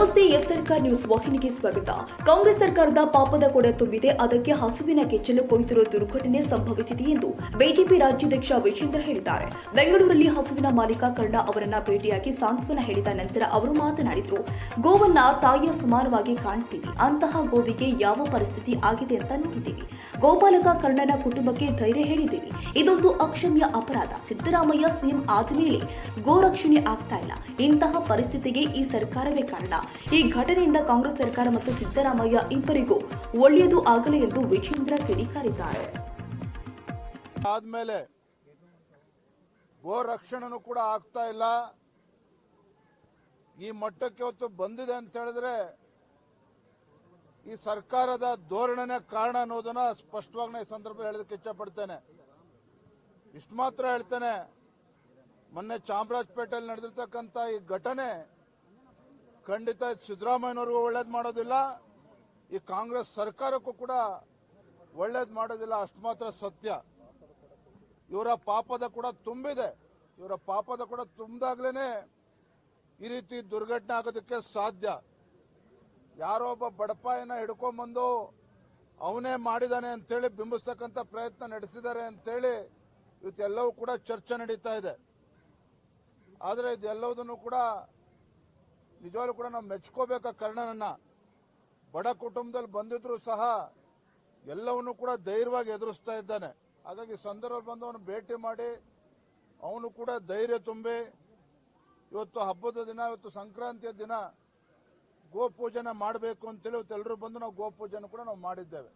ನಮಸ್ಕಾರ ನ್ಯೂಸ್ ವಾಹಿನಿಗೆ ಸ್ವಾಗತ. ಕಾಂಗ್ರೆಸ್ ಸರ್ಕಾರದ ಪಾಪದ ಕೊಡೆ ತುಂಬಿದೆ. ಅದಕ್ಕೆ ಹಸುವಿನ ಕೆಚ್ಚಲು ಕೊಯ್ತಿರುವ ದುರ್ಘಟನೆ ಸಂಭವಿಸಿದೆ ಎಂದು ಬಿಜೆಪಿ ರಾಜ್ಯಾಧ್ಯಕ್ಷ ವಿಜೇಂದ್ರ ಹೇಳಿದ್ದಾರೆ. ಬೆಂಗಳೂರಲ್ಲಿ ಹಸುವಿನ ಮಾಲೀಕ ಕರ್ಣ ಅವರನ್ನ ಭೇಟಿಯಾಗಿ ಸಾಂತ್ವನ ಹೇಳಿದ ನಂತರ ಅವರು ಮಾತನಾಡಿದರು, ಗೋವನ್ನ ತಾಯಿಯ ಸಮಾನವಾಗಿ ಕಾಣ್ತೀವಿ. ಅಂತಹ ಗೋವಿಗೆ ಯಾವ ಪರಿಸ್ಥಿತಿ ಆಗಿದೆ ಅಂತ ನೋಡಿದ್ದೀವಿ. ಗೋಪಾಲಕ ಕರ್ಣನ ಕುಟುಂಬಕ್ಕೆ ಧೈರ್ಯ ಹೇಳಿದ್ದೀವಿ. ಇದೊಂದು ಅಕ್ಷಮ್ಯ ಅಪರಾಧ. ಸಿದ್ದರಾಮಯ್ಯ ಸಿಎಂ ಆದಮೇಲೆ ಗೋರಕ್ಷಣೆ ಆಗ್ತಾ ಇಲ್ಲ. ಇಂತಹ ಪರಿಸ್ಥಿತಿಗೆ ಈ ಸರ್ಕಾರವೇ ಕಾರಣ. ಈ ಘಟನೆಯಿಂದ ಕಾಂಗ್ರೆಸ್ ಸರ್ಕಾರ ಮತ್ತು ಸಿದ್ದರಾಮಯ್ಯ ಇಬ್ಬರಿಗೂ ಒಳ್ಳೆಯದು ಆಗಲಿ ಎಂದು ವಿಜೇಂದ್ರ ಕಿಡಿಕಾರಿದ್ದಾರೆ ಆದ್ಮೇಲೆ ಗೋ ರಕ್ಷಣೆನೂ ಕೂಡ ಆಗ್ತಾ ಇಲ್ಲ. ಈ ಮಟ್ಟಕ್ಕೆ ಹೊತ್ತು ಬಂದಿದೆ ಅಂತ ಹೇಳಿದ್ರೆ ಈ ಸರ್ಕಾರದ ಧೋರಣೆನೇ ಕಾರಣ ಅನ್ನೋದನ್ನ ಸ್ಪಷ್ಟವಾಗಿ ಈ ಸಂದರ್ಭ ಹೇಳೋದಕ್ಕೆ ಇಚ್ಛಪಡ್ತೇನೆ. ಇಷ್ಟು ಮಾತ್ರ ಹೇಳ್ತೇನೆ, ಮೊನ್ನೆ ಚಾಮರಾಜಪೇಟೆಯಲ್ಲಿ ನಡೆದಿರ್ತಕ್ಕಂಥ ಈ ಘಟನೆ ಖಂಡಿತ ಸಿದ್ದರಾಮಯ್ಯನವ್ರಿಗೂ ಒಳ್ಳೇದು ಮಾಡೋದಿಲ್ಲ. ಈ ಕಾಂಗ್ರೆಸ್ ಸರ್ಕಾರಕ್ಕೂ ಕೂಡ ಒಳ್ಳೇದು ಮಾಡೋದಿಲ್ಲ. ಅಷ್ಟು ಮಾತ್ರ ಸತ್ಯ. ಇವರ ಪಾಪದ ಕೂಡ ತುಂಬಿದೆ. ಇವರ ಪಾಪದ ಕೂಡ ತುಂಬಿದಾಗ್ಲೇನೆ ಈ ರೀತಿ ದುರ್ಘಟನೆ ಆಗೋದಕ್ಕೆ ಸಾಧ್ಯ. ಯಾರೋ ಒಬ್ಬ ಬಡಪಾಯನ ಹಿಡ್ಕೊಂಬಂದು ಅವನೇ ಮಾಡಿದಾನೆ ಅಂತೇಳಿ ಬಿಂಬಿಸ್ತಕ್ಕಂಥ ಪ್ರಯತ್ನ ನಡೆಸಿದ್ದಾರೆ ಅಂತೇಳಿ ಇವತ್ತೆಲ್ಲವೂ ಕೂಡ ಚರ್ಚೆ ನಡೀತಾ ಇದೆ. ಆದರೆ ಇದೆಲ್ಲವುದನ್ನು ಕೂಡ ನಿಜವಾಗ್ಲೂ ಕೂಡ ನಾವು ಮೆಚ್ಕೋಬೇಕ ಕರ್ಣನನ್ನ ಬಡ ಕುಟುಂಬದಲ್ಲಿ ಬಂದಿದ್ರು ಸಹ ಎಲ್ಲವನ್ನೂ ಕೂಡ ಧೈರ್ಯವಾಗಿ ಎದುರಿಸ್ತಾ ಇದ್ದಾನೆ. ಹಾಗಾಗಿ ಸಂದರ್ಭ ಬಂದು ಅವನು ಭೇಟಿ ಮಾಡಿ ಅವನು ಕೂಡ ಧೈರ್ಯ ತುಂಬಿ ಇವತ್ತು ಹಬ್ಬದ ದಿನ, ಇವತ್ತು ಸಂಕ್ರಾಂತಿಯ ದಿನ ಗೋಪೂಜನೆ ಮಾಡಬೇಕು ಅಂತೇಳಿ ಇವತ್ತೆಲ್ಲರೂ ಬಂದು ನಾವು ಗೋಪೂಜನೆ ಕೂಡ ನಾವು ಮಾಡಿದ್ದೇವೆ.